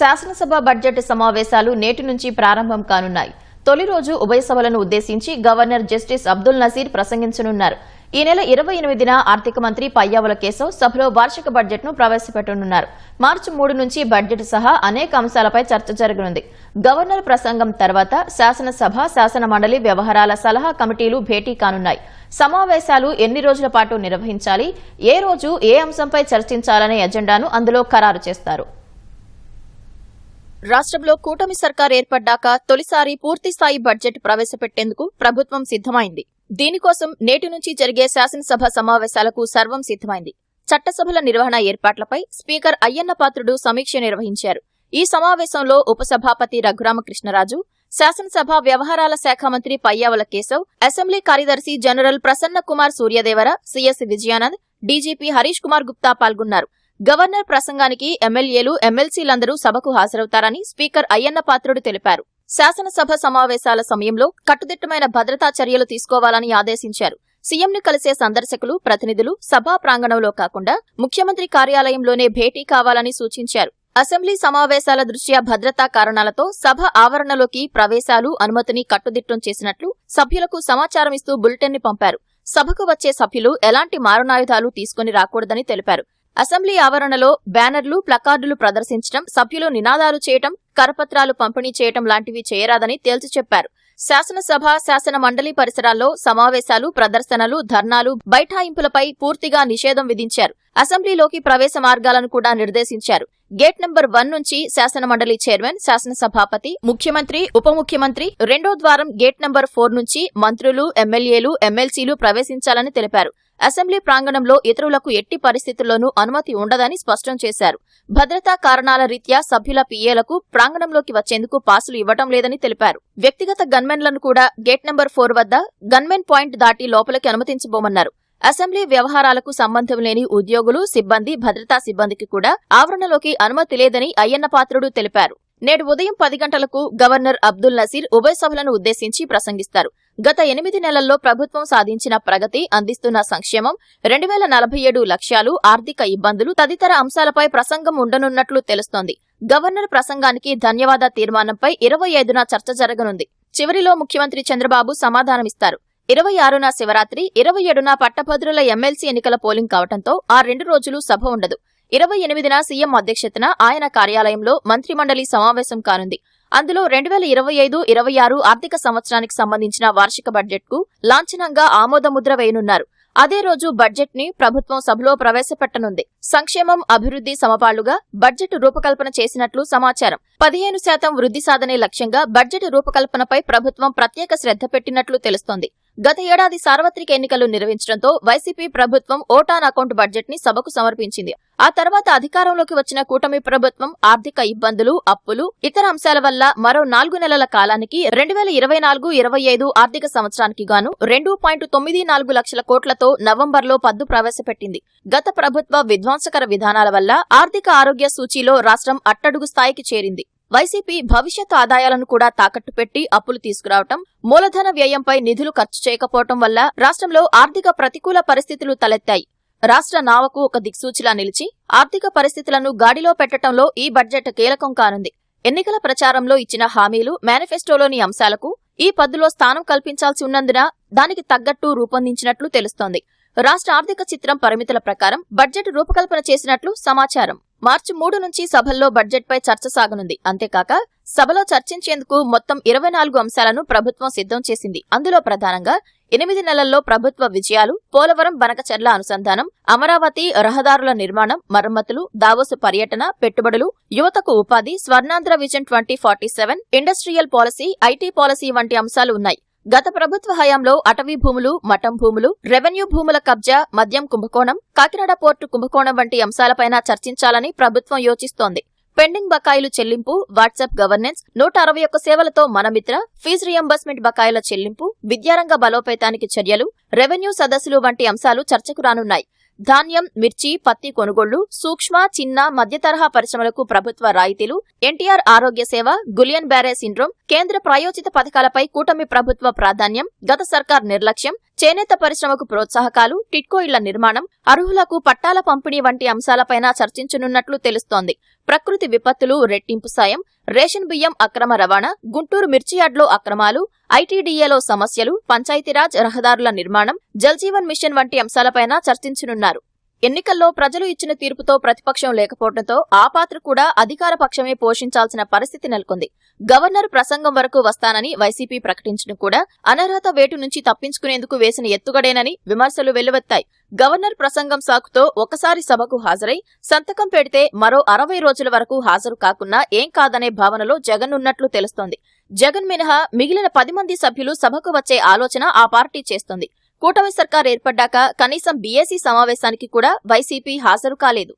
శాసనసభ బడ్జెట్ సమావేశాలు నేటి నుంచి ప్రారంభం కానున్నాయి. తొలి రోజు ఉభయ సభలను ఉద్దేశించి గవర్నర్ జస్టిస్ అబ్దుల్ నజీర్ ప్రసంగించనున్నారు. ఈ నెల ఇరవై ఎనిమిదిన ఆర్థిక మంత్రి పయ్యావుల కేశవ్ సభలో వార్షిక బడ్జెట్ను ప్రవేశపెట్టనున్నారు. మార్చి మూడు నుంచి బడ్జెట్ సహా అనేక అంశాలపై చర్చ జరగనుంది. గవర్నర్ ప్రసంగం తర్వాత శాసనసభ శాసన మండలి వ్యవహారాల సలహా కమిటీలు భేటీ కానున్నాయి. సమావేశాలు ఎన్ని రోజుల పాటు నిర్వహించాలి? ఏ రోజు ఏ అంశంపై చర్చించాలనే ఎజెండాను అందులో ఖరారు చేస్తారు. రాష్ట్రంలో కూటమి సర్కార్ ఏర్పడ్డాక తొలిసారి పూర్తిస్థాయి బడ్జెట్ ప్రవేశపెట్టేందుకు ప్రభుత్వం సిద్ధమైంది. దీనికోసం నేటి నుంచి జరిగే శాసనసభ సమావేశాలకు సర్వం సిద్ధమైంది. చట్టసభల నిర్వహణ ఏర్పాట్లపై స్పీకర్ అయ్యన్న పాత్రుడు సమీక్ష నిర్వహించారు. ఈ సమావేశంలో ఉపసభాపతి రఘురామకృష్ణరాజు శాసనసభ వ్యవహారాల శాఖ మంత్రి పయ్యావల కేశవ్ అసెంబ్లీ కార్యదర్శి general Prasanna Kumar Suryadevara CS Vijayanand DGP Harish Kumar Gupta పాల్గొన్నారు. గవర్నర్ ప్రసంగానికి ఎమ్మెల్యేలు ఎమ్మెల్సీలందరూ సభకు హాజరవుతారని స్పీకర్ అయ్యన్న పాత్రుడు తెలిపారు. శాసనసభ సమావేశాల సమయంలో కట్టుదిట్టమైన భద్రతా చర్యలు తీసుకోవాలని ఆదేశించారు. సీఎంను కలిసే సందర్శకులు ప్రతినిధులు సభా ప్రాంగణంలో కాకుండా ముఖ్యమంత్రి కార్యాలయంలోనే భేటీ కావాలని సూచించారు. అసెంబ్లీ సమావేశాల దృష్ట్యా భద్రతా కారణాలతో సభ ఆవరణలోకి ప్రవేశాలు అనుమతిని కట్టుదిట్టం చేసినట్లు సభ్యులకు సమాచారం ఇస్తూ బులెటిన్ని పంపారు. సభకు వచ్చే సభ్యులు ఎలాంటి మారణాయుధాలు తీసుకుని రాకూడదని తెలిపారు. అసెంబ్లీ ఆవరణలో బ్యానర్లు ప్లకార్డులు ప్రదర్శించడం సభ్యులు నినాదాలు చేయటం కరపత్రాలు పంపిణీ చేయటం లాంటివి చేయరాదని తేల్చి చెప్పారు. శాసనసభ శాసన మండలి పరిసరాల్లో సమావేశాలు ప్రదర్శనలు ధర్నాలు బైఠాయింపులపై పూర్తిగా నిషేధం విధించారు. అసెంబ్లీలోకి ప్రవేశ మార్గాలను కూడా నిర్దేశించారు. గేట్ నంబర్ వన్ నుంచి శాసన మండలి చైర్మన్ శాసనసభాపతి ముఖ్యమంత్రి ఉప ముఖ్యమంత్రి రెండో ద్వారం గేట్ నంబర్ ఫోర్ నుంచి మంత్రులు ఎమ్మెల్యేలు ఎమ్మెల్సీలు ప్రవేశించాలని తెలిపారు. అసెంబ్లీ ప్రాంగణంలో ఇతరులకు ఎట్టి పరిస్థితుల్లోనూ అనుమతి ఉండదని స్పష్టం చేశారు. భద్రతా కారణాల రీత్యా సభ్యుల పీఏలకు ప్రాంగణంలోకి వచ్చేందుకు పాసులు ఇవ్వటం లేదని తెలిపారు. వ్యక్తిగత గన్మెన్లను కూడా గేట్ నంబర్ ఫోర్ వద్ద గన్మెన్ పాయింట్ దాటి లోపలికి అనుమతించబోమన్నారు. అసెంబ్లీ వ్యవహారాలకు సంబంధం లేని ఉద్యోగులు సిబ్బంది భద్రతా సిబ్బందికి కూడా ఆవరణలోకి అనుమతి లేదని అయ్యన్న పాత్రుడు తెలిపారు. నేడు ఉదయం పది గంటలకు గవర్నర్ అబ్దుల్ నసీర్ ఉభయ సభలను ఉద్దేశించి ప్రసంగిస్తారు. గత ఎనిమిది నెలల్లో ప్రభుత్వం సాధించిన ప్రగతి అందిస్తున్న సంక్షేమం రెండు వేల నలభై ఏడు లక్ష్యాలు ఆర్థిక ఇబ్బందులు తదితర అంశాలపై ప్రసంగం ఉండనున్నట్లు తెలుస్తోంది. గవర్నర్ ప్రసంగానికి ధన్యవాద తీర్మానంపై ఇరవై ఐదున చర్చ జరగనుంది. చివరిలో ముఖ్యమంత్రి చంద్రబాబు సమాధానమిస్తారు. ఇరవై ఆరున శివరాత్రి ఇరవై ఏడున పట్టభద్రుల ఎమ్మెల్సీ ఎన్నికల పోలింగ్ కావడంతో ఆ రెండు రోజులు సభ ఉండదు. ఇరవై ఎనిమిదిన సీఎం అధ్యక్షతన ఆయన కార్యాలయంలో మంత్రిమండలి సమావేశం కానుంది. అందులో రెండు వేల ఇరవై ఐదు ఇరవై ఆరు ఆర్థిక సంవత్సరానికి సంబంధించిన వార్షిక బడ్జెట్కు లాంఛనంగా ఆమోదముద్ర వేయనున్నారు. అదే రోజు బడ్జెట్ని ప్రభుత్వం సభలో ప్రవేశపెట్టనుంది. సంక్షేమం అభివృద్ధి సమపాళ్ళుగా బడ్జెట్ రూపకల్పన చేసినట్లు సమాచారం. పదిహేను శాతం వృద్ధి సాధనే లక్ష్యంగా బడ్జెట్ రూపకల్పనపై ప్రభుత్వం ప్రత్యేక శ్రద్ధ పెట్టినట్లు తెలుస్తోంది. గత ఏడాది సార్వత్రిక ఎన్నికలు నిర్వహించడంతో వైసీపీ ప్రభుత్వం ఓటాన్ అకౌంట్ బడ్జెట్ని సభకు సమర్పించింది. ఆ తర్వాత అధికారంలోకి వచ్చిన కూటమి ప్రభుత్వం ఆర్థిక ఇబ్బందులు అప్పులు ఇతర అంశాల వల్ల మరో నాలుగు నెలల కాలానికి రెండు వేల ఇరవై నాలుగు ఇరవై ఐదు ఆర్థిక సంవత్సరానికి గాను రెండు పాయింట్ తొమ్మిది నాలుగు లక్షల కోట్లతో నవంబర్లో పద్దు ప్రవేశపెట్టింది. గత ప్రభుత్వ విధ్వంసకర విధానాల వల్ల ఆర్థిక ఆరోగ్య సూచీలో రాష్ట్రం అట్టడుగు స్థాయికి చేరింది. వైసీపీ భవిష్యత్ ఆదాయాలను కూడా తాకట్టు పెట్టి అప్పులు తీసుకురావటం మూలధన వ్యయంపై నిధులు ఖర్చు చేయకపోవటం వల్ల రాష్ట్రంలో ఆర్థిక ప్రతికూల పరిస్థితులు తలెత్తాయి. రాష్ట్ర నావకు ఒక దిక్సూచిలా నిలిచి ఆర్థిక పరిస్థితులను గాడిలో పెట్టడంలో ఈ బడ్జెట్ కీలకం కానుంది. ఎన్నికల ప్రచారంలో ఇచ్చిన హామీలు మేనిఫెస్టోలోని అంశాలకు ఈ పద్దులో స్థానం కల్పించాల్సి ఉన్నందున దానికి తగ్గట్టు రూపొందించినట్లు తెలుస్తోంది. రాష్ట్ర ఆర్థిక చిత్రం పరిమితుల ప్రకారం బడ్జెట్ రూపకల్పన చేసినట్లు సమాచారం. మార్చి మూడు నుంచి సభల్లో బడ్జెట్పై చర్చ సాగనుంది. అంతేకాక సభలో చర్చించేందుకు మొత్తం ఇరవై నాలుగు అంశాలను ప్రభుత్వం సిద్ధం చేసింది. అందులో ప్రధానంగా ఎనిమిది నెలల్లో ప్రభుత్వ విజయాలు పోలవరం బనకచర్ల అనుసంధానం అమరావతి రహదారుల నిర్మాణం మరమ్మతులు దావోసు పర్యటన పెట్టుబడులు యువతకు ఉపాధి Swarnandhra vision twenty forty seven industrial policy IT policy వంటి అంశాలు ఉన్నాయి. గత ప్రభుత్వ హయాంలో అటవీ భూములు మఠం భూములు రెవెన్యూ భూముల కబ్జా మద్యం కుంభకోణం కాకినాడ పోర్టు కుంభకోణం వంటి అంశాలపైన చర్చించాలని ప్రభుత్వం యోచిస్తోంది. పెండింగ్ బకాయిలు చెల్లింపు వాట్సాప్ గవర్నెన్స్ నూట అరవై ఒక్క సేవలతో మనమిత్ర ఫీజు రియంబర్స్మెంట్ బకాయిల చెల్లింపు విద్యారంగ బలోపేతానికి చర్యలు రెవెన్యూ సదస్సులు వంటి అంశాలు చర్చకు రానున్నాయి. ధాన్యం మిర్చి పత్తి కొనుగోళ్ళు సూక్ష్మ చిన్న మధ్య తరహా పరిశ్రమలకు ప్రభుత్వ రాయితీలు ఎన్టీఆర్ ఆరోగ్య సేవ గులియన్ బ్యారే సిండ్రోమ్ కేంద్ర ప్రాయోజిత పథకాలపై కూటమి ప్రభుత్వ ప్రాధాన్యం గత సర్కార్ నిర్లక్ష్యం చేనేత పరిశ్రమకు ప్రోత్సాహకాలు టిట్కో ఇళ్ళ నిర్మాణం అర్హులకు పట్టాల పంపిణీ వంటి అంశాలపైన చర్చించనున్నట్లు తెలుస్తోంది. ప్రకృతి విపత్తులు రెట్టింపు సాయం రేషన్ బియ్యం అక్రమ రవాణా గుంటూరు మిర్చి యార్డ్లో అక్రమాలు ఐటీడీఏలో సమస్యలు పంచాయతీరాజ్ రహదారుల నిర్మాణం జల్జీవన్ మిషన్ వంటి అంశాలపైన చర్చించనున్నారు. ఎన్నికల్లో ప్రజలు ఇచ్చిన తీర్పుతో ప్రతిపక్షం లేకపోవడంతో ఆ పాత్ర కూడా అధికార పక్షమే పోషించాల్సిన పరిస్థితి నెలకొంది. గవర్నర్ ప్రసంగం వరకు వస్తానని వైసీపీ ప్రకటించడం కూడా అనర్హత వేటు నుంచి తప్పించుకునేందుకు వేసిన ఎత్తుగడేనని విమర్శలు వెల్లువెత్తాయి. గవర్నర్ ప్రసంగం సాకుతో ఒకసారి సభకు హాజరై సంతకం పెడితే మరో అరవై రోజుల వరకు హాజరు కాకున్నా ఏం కాదనే భావనలో జగన్ ఉన్నట్లు తెలుస్తోంది. జగన్ మినహా మిగిలిన పది మంది సభ్యులు సభకు వచ్చే ఆలోచన ఆ పార్టీ చేస్తోంది. కూటమి సర్కార్ ఏర్పడ్డాక కనీసం బీఏసీ సమావేశానికి కూడా వైసీపీ హాజరు కాలేదు.